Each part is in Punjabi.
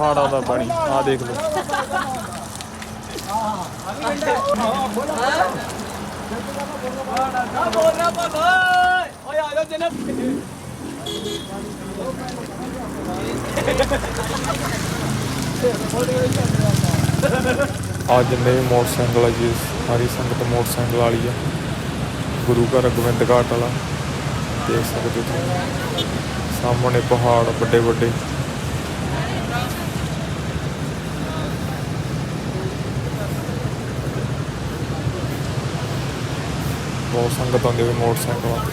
ਪਹਾੜਾਂ ਦਾ ਪਾਣੀ। ਆ ਦੇਖ ਲਓ। ਆ ਜਿੰਨੇ ਵੀ ਮੋਟਰਸਾਈਕਲ ਆ ਜੀ ਸਾਰੀ ਸੰਗਤ ਮੋਟਰਸਾਈਕਲ ਵਾਲੀ ਆ ਗੁਰੂ ਘਰ ਗੋਬਿੰਦ ਘਾਟ ਵਾਲਾ। ਦੇਖ ਸਕਦੇ ਤੁਸੀਂ। ਸਾਹਮਣੇ ਪਹਾੜ ਵੱਡੇ ਵੱਡੇ ਬਹੁਤ ਸੰਗਤ ਆਉਂਦੀ ਹੋਈ ਮੋਟਰਸਾਈਕਲਾਂ ਤੇ।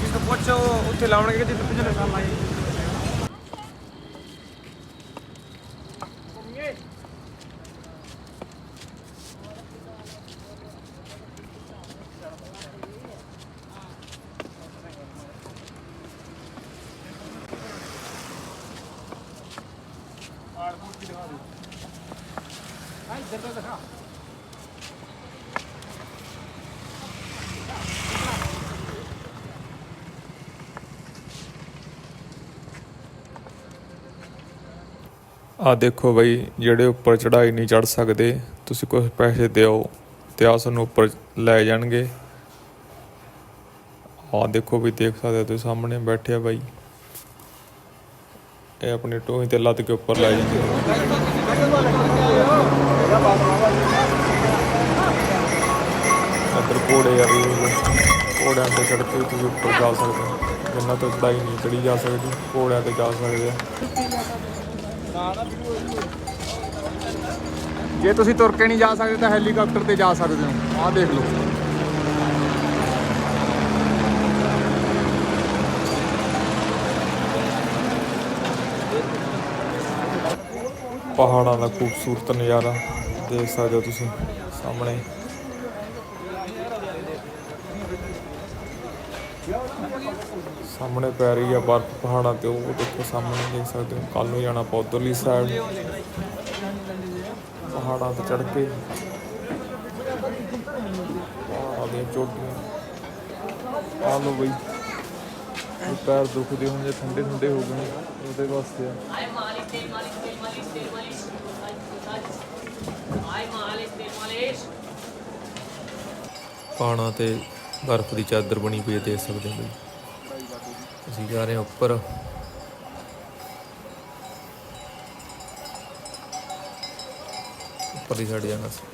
ਕਿਸ ਨੂੰ ਪੁੱਛੋ ਉੱਥੇ ਲਾਉਣਗੇ ਜਿੱਥੇ ਪਿਛਲੇ ਸਾਲ ਲਾਏ ਆ ਦੇਖੋ ਬਈ, ਜਿਹੜੇ ਉੱਪਰ ਚੜਾਈ ਨਹੀਂ ਚੜ ਸਕਦੇ, ਤੁਸੀਂ ਕੁਝ ਪੈਸੇ ਦਿਓ ਤੇ ਆ ਤੁਹਾਨੂੰ ਉੱਪਰ ਲੈ ਜਾਣਗੇ। ਆ ਦੇਖੋ ਵੀ ਦੇਖ ਸਕਦੇ ਹੋ ਤੁਸੀਂ, ਸਾਹਮਣੇ ਬੈਠੇ ਆ ਬਾਈ। ਇਹ ਆਪਣੀ ਟੋਹੀ ਤੇ ਲੱਦ ਕੇ ਉੱਪਰ ਲੈ ਜਾਂਦੇ ਇੱਧਰ ਘੋੜੇ ਆ ਵੀ, ਘੋੜਿਆਂ ਤੇ ਚੜ ਕੇ ਤੁਸੀਂ ਉੱਪਰ ਜਾ ਸਕਦੇ ਹੋ। ਜਿੰਨਾ ਤੋਂ ਚੜਾਈ ਨਹੀਂ ਚੜੀ ਜਾ ਸਕਦੀ, ਘੋੜਿਆਂ ਤੇ ਜਾ ਸਕਦੇ ਆ ਜੇ ਤੁਸੀਂ ਤੁਰ ਕੇ ਨਹੀਂ ਜਾ ਸਕਦੇ ਤਾਂ ਹੈਲੀਕਾਪਟਰ ਤੇ ਜਾ ਸਕਦੇ ਹੋ। ਆਹ ਦੇਖ ਲਓ। ਪਹਾੜਾਂ ਦਾ ਖੂਬਸੂਰਤ ਨਜ਼ਾਰਾ ਦੇਖ ਸਕਦੇ ਹੋ ਤੁਸੀਂ ਸਾਹਮਣੇ। ਸਾਹਮਣੇ ਪੈ ਰਹੀ ਆ ਬਰਫ਼ ਪਹਾੜਾਂ ਤੇ ਉਹ ਦੇਖੋ ਸਾਹਮਣੇ ਦੇਖ ਸਕਦੇ ਹੋ ਕੱਲ ਨੂੰ ਜਾਣਾ ਆਪਾਂ ਸਾਈਡ ਪਹਾੜਾਂ ਤੇ ਚੜ ਕੇ ਪਹਾੜਾਂ ਦੀਆਂ ਚੋਟੀਆਂ ਆ ਲੋ ਬਈ ਪੈਰ ਦੁਖਦੇ ਹੋਣਗੇ ਠੰਡੇ ਠੰਡੇ ਹੋ ਗਏ ਉਹਦੇ ਵਾਸਤੇ ਆ Ay, malis, tel, malis, tel, malis, tel, malis. Ay, malis, tel, malis. ਪਾਣਾ ਤੇ ਬਰਫ਼ ਦੀ ਚਾਦਰ ਬਣੀ ਪਈ ਹੈ ਦੇਖ ਸਕਦੇ ਹੋ ਬਈ ਅਸੀਂ ਜਾ ਰਹੇ ਹਾਂ ਉੱਪਰ। ਉੱਪਰ ਦੀ ਸਾਈਡ ਜਾਣਾ ਸੀ।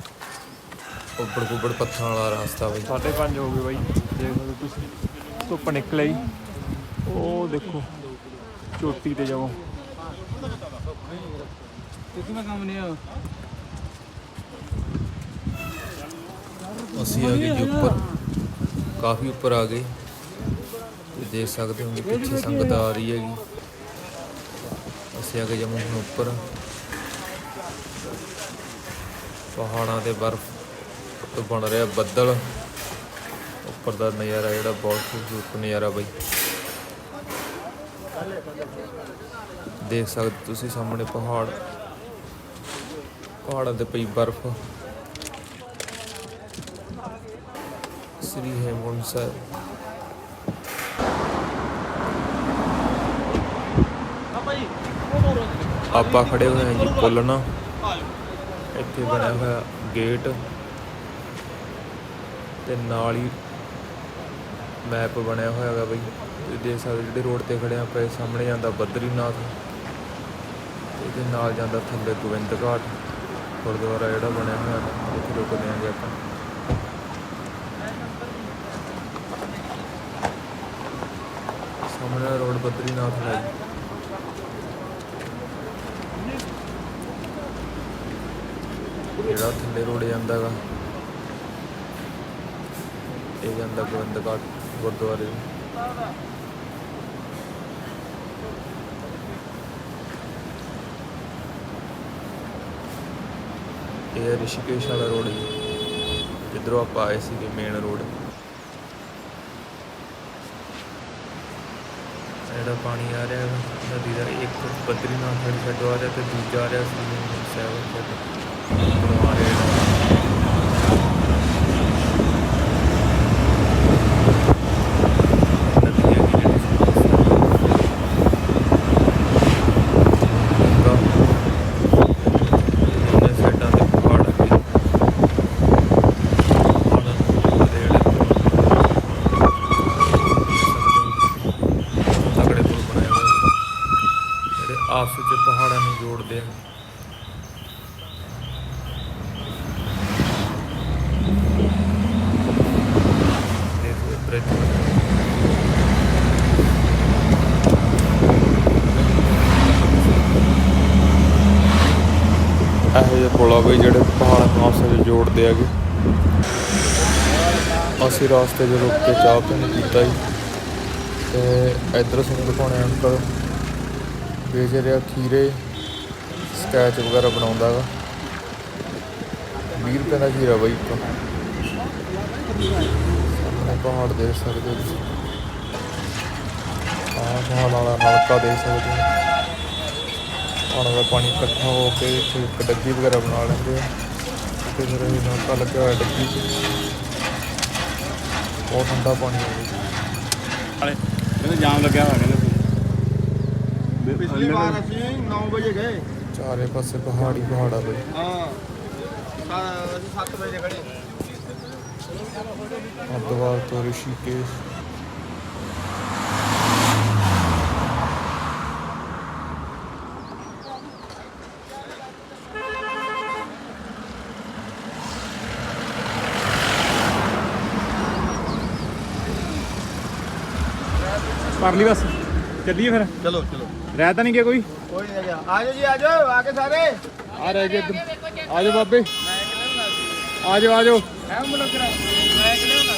ਉੱਪਰ ਕੁੱਬੜ ਪੱਥਰਾਂ ਵਾਲਾ ਰਸਤਾ ਬਈ। 5:30 ਹੋ ਗਏ ਬਾਈ। ਦੇਖ ਤੁਸੀਂ। ਧੁੱਪ ਨਿਕਲ ਆਈ। ਉਹ ਦੇਖੋ। ਚੋਟੀ ਤੇ ਜਾਓ। ਕਿਤਨਾ ਕੰਮ ਨਹੀਂ ਆ ਅਸੀਂ ਆ ਗਏ ਜੀ ਉੱਪਰ। ਕਾਫੀ ਉੱਪਰ ਆ ਗਏ। ਤੁਸੀਂ ਦੇਖ ਸਕਦੇ ਹੋ ਕਿ ਪਿੱਛੇ ਸੰਗਤ ਆ ਰਹੀ ਹੈਗੀ। ਅਸੀਂ ਆ ਗਏ ਜੰਮੂ ਹੁਣ ਉੱਪਰ। ਪਹਾੜਾਂ ਤੇ ਬਰਫ਼ ਤੋਂ ਬਣ ਰਿਹਾ ਬੱਦਲ। ਉੱਪਰ ਦਾ ਨਜ਼ਾਰਾ ਜਿਹੜਾ ਬਹੁਤ ਖੂਬਸੂਰਤ ਨਜ਼ਾਰਾ ਬਈ। ਦੇਖ ਸਕਦੇ ਤੁਸੀਂ ਸਾਹਮਣੇ ਪਹਾੜ। ਪਹਾੜਾਂ ਤੇ ਪਈ ਬਰਫ਼। ਸ੍ਰੀ ਹੇਮਕੁੰਟ ਸਾਹਿਬ। ਆਪਾਂ ਖੜੇ ਹੋਏ ਹਾਂ ਜੀ ਪੁੱਲ ਨਾ ਇੱਥੇ ਬਣਿਆ ਹੋਇਆ ਗੇਟ। ਤੇ ਨਾਲ ਹੀ ਮੈਪ ਬਣਿਆ ਹੋਇਆ ਹੈਗਾ ਬਈ। ਤੁਸੀਂ ਦੇਖ ਸਕਦੇ ਜਿਹੜੇ ਰੋਡ ਤੇ ਖੜੇ ਆਪਾਂ ਇਹ ਸਾਹਮਣੇ ਜਾਂਦਾ ਬਦਰੀਨਾਥ। ਤੇ ਇਹਦੇ ਨਾਲ ਜਾਂਦਾ ਥੱਲੇ ਗੋਬਿੰਦ ਘਾਟ। ਗੁਰਦੁਆਰਾ ਜਿਹੜਾ ਬਣਿਆ ਹੋਇਆ ਹੈਗਾ, ਇੱਥੇ ਰੁਕਦੇ ਆਂਗੇ ਆਪਾਂ। ਸਾਹਮਣੇ ਰੋਡ ਬਦਰੀਨਾਥ ਹੈ ਜਿਹੜਾ ਥੱਲੇ ਰੋਡ ਜਾਂਦਾ ਗਾ। ਇਹ ਜਾਂਦਾ ਗੋਬਿੰਦ ਘਾਟ ਗੁਰਦੁਆਰੇ। ਨੂੰ। ਇਹ ਰਿਸ਼ੀਕੇਸ਼ ਵਾਲਾ ਰੋਡ ਜੀ। ਜਿੱਧਰੋਂ ਆਪਾਂ ਆਏ ਸੀਗੇ ਮੇਨ ਰੋਡ। ਜਿਹੜਾ ਪਾਣੀ ਆ ਰਿਹਾ ਨਦੀ ਦਾ, ਇੱਕ ਬਦਰੀਨਾਥ ਵਾਲੀ ਸਾਈਡ ਆ ਰਿਹਾ ਤੇ ਦੂਜਾ ਆ ਰਿਹਾ ਸੀ, ਸੈਵਨ ਸਾਈਡ ਆ ਰਿਹਾ ਨਦੀ ਹੈਗੀ ਜਿਹੜੀ ਆਪਸ ਵਿੱਚ ਪਹਾੜਾਂ ਨੂੰ ਜੋੜਦੇ ਆ ਦੇਖੋ ਬ੍ਰਿਜ ਇਹੋ ਜਿਹੇ ਪੁਲ ਆ ਬਈ ਜਿਹੜੇ ਪਹਾੜਾਂ ਨੂੰ ਆਪਸ ਵਿੱਚ ਜੋੜਦੇ ਹੈਗੇ। ਅਸੀਂ ਰਾਸਤੇ 'ਚ ਰੁਕ ਕੇ ਚਾਹ ਪਾਣੀ ਪੀਤਾ ਜੀ। ਤੇ ਇੱਧਰ ਸਾਨੂੰ ਦਿਖਾਉਣੇ ਅੰਕਲ। ਵੇਚ ਰਿਹਾ ਖੀਰੇ ਸਕੈਚ ਵਗੈਰਾ ਬਣਾਉਂਦਾ ਗਾ। 20 ਰੁਪਏ ਦਾ ਖੀਰਾ ਬਾਈ ਇੱਕ। ਸਾਹਮਣੇ ਪਹਾੜ ਦੇਖ ਸਕਦੇ ਹੋ ਤੁਸੀਂ। ਆਹ ਪਹਾੜ ਵਾਲਾ ਨਲਕਾ ਦੇਖ ਸਕਦੇ ਹੋ। ਪਹਾੜਾਂ ਦਾ ਪਾਣੀ ਇਕੱਠਾ ਹੋ ਕੇ ਇੱਥੇ ਇੱਕ ਡੱਗੀ ਵਗੈਰਾ ਬਣਾ ਲੈਂਦੇ ਆ। ਤੇ ਫਿਰ ਇਹ ਨਲਕਾ ਲੱਗਿਆ ਹੋਇਆ ਡੱਗੀ 'ਚ। ਬਹੁਤ ਠੰਡਾ ਪਾਣੀ ਹੈ। ਜੀ ਕਹਿੰਦੇ ਜਾਮ ਲੱਗਿਆ ਹੋਇਆ ਕਹਿੰਦੇ। ਪਿਛਲੀ ਵਾਰ ਅਸੀਂ 9 ਵਜੇ ਗਏ ਚਾਰੇ ਪਾਸੇ ਪਹਾੜੀ ਪਹਾੜਾ ਬਈ ਹਾਂ ਸਾ- ਅਸੀਂ 7 ਵਜੇ ਖੜੇ ਹਰਿਦੁਆਰ ਤੋਂ ਰਿਸ਼ੀਕੇਸ਼ ਪਰ ਲਈ ਬਸ ਚੱਲੀਏ ਫਿਰ ਚਲੋ ਚਲੋ ਰਹਿ ਨਹੀਂ ਗਿਆ ਕੋਈ? ਕੋਈ ਨਹੀਂ ਗਿਆ ਆਜੋ ਜੀ ਆਜੋ ਆ ਕੇ ਸਾਰੇ। ਆ ਰਹਿ ਗਏ ਆਜੋ ਬਾਬੇ ਆਜੋ ਆਜੋ ਮੈਂ ਮਨੋਂ ਕਰਾ ਮੈਂ ਕਿਹਨੇ ਹੁੰਦਾ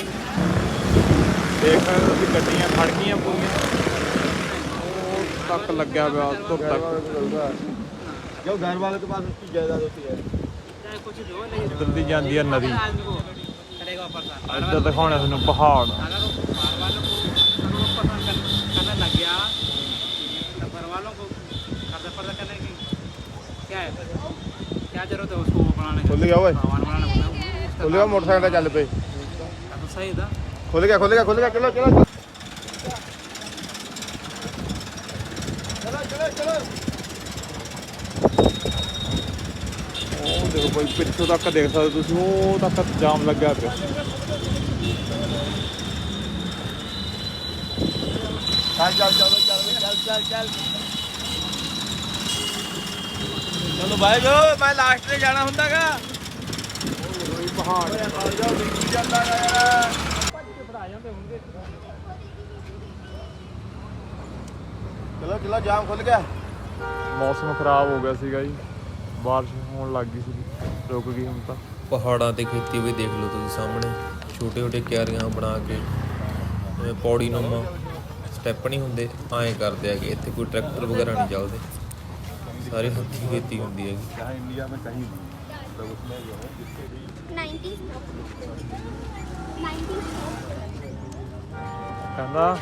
ਦੇਖ ਤੁਸੀਂ ਗੱਡੀਆਂ ਖੜ ਗਈਆਂ ਪੂਰੀਆਂ। ਤੱਕ ਲੱਗਿਆ ਪਿਆ ਧੁੱਪ ਤੱਕ। ਜੋ ਘਰ ਵਾਲੇ ਦੇ ਪਾਸ ਉਸकी ਜਾਇਦਾਦ ਹੁੰਦੀ ਹੈ ਇੱਧਰ ਦੀ ਜਾਂਦੀ ਹੈ ਨਦੀ। ਇੱਧਰ ਦਿਖਾਉਣਾ ਤੁਹਾਨੂੰ ਪਹਾੜ। ਖੁੱਲ ਗਿਆ ਓਏ। ਖੁੱਲ ਗਿਆ ਮੋਟਰਸਾਈਕਲ ਦਾ ਚੱਲ ਪਏ। ਸਹੀ ਦਾ ਖੁੱਲ ਗਿਆ ਖੁੱਲ ਗਿਆ ਖੁੱਲ ਗਿਆ ਚਲੋ ਚਲੋ ਉਹ ਦੇਖੋ ਕੋਈ ਪਿੱਛੋਂ ਤੱਕ ਦੇਖ ਸਕਦੇ ਤੁਸੀਂ ਉਹ ਤੱਕ ਜਾਮ ਲੱਗਿਆ ਪਿਆ। ਚੱਲ ਚੱਲ ਚੱਲ ਚੱਲ ਚੱਲ ਚੱਲ। ਚਲੋ ਬਾਈ ਜੋ ਮੈਂ ਲਾਸਟ ਤੇ ਜਾਣਾ ਹੁੰਦਾਗਾ। ਕੋਈ ਪਹਾੜ ਆ ਜਾ ਦੇਖੀ ਜਾਂਦਾ ਯਾਰ ਚਲੋ ਚਲੋ ਜਾਮ ਖੁੱਲ ਗਿਆ। ਮੌਸਮ ਖਰਾਬ ਹੋ ਗਿਆ ਸੀਗਾ ਜੀ। ਬਾਰਿਸ਼ ਹੋਣ ਲੱਗ ਗਈ ਸੀ ਰੁਕ ਗਈ ਹੁਣ ਤਾਂ। ਪਹਾੜਾਂ ਤੇ ਖੇਤੀ ਵੀ ਦੇਖ ਲਓ ਤੁਸੀਂ ਸਾਹਮਣੇ। ਛੋਟੇ-ਛੋਟੇ ਕਿਆਰੀਆਂ ਬਣਾ ਕੇ ਪੌੜੀ ਨੂੰ ਸਟੈਪ ਨਹੀਂ ਹੁੰਦੇ ਐਂ ਕਰਦੇ ਆਗੇ ਇੱਥੇ ਕੋਈ ਟਰੈਕਟਰ ਵਗੈਰਾ ਨਹੀਂ ਚੱਲਦੇ। ਸਾਰੇ ਹੱਥੀਂ ਖੇਤੀ ਹੁੰਦੀ ਹੈਗੀ 90 90 ਕਹਿੰਦਾ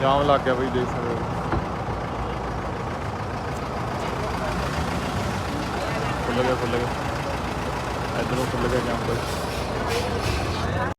ਜਾਮ ਲੱਗ ਗਿਆ ਬਈ ਦੇਖ ਸਕਦੇ ਹੋ ਖੁੱਲ ਗਿਆ ਖੁੱਲ ਗਿਆ। ਇਧਰੋਂ ਖੁੱਲ ਗਿਆ ਜਾਮ ਬਈ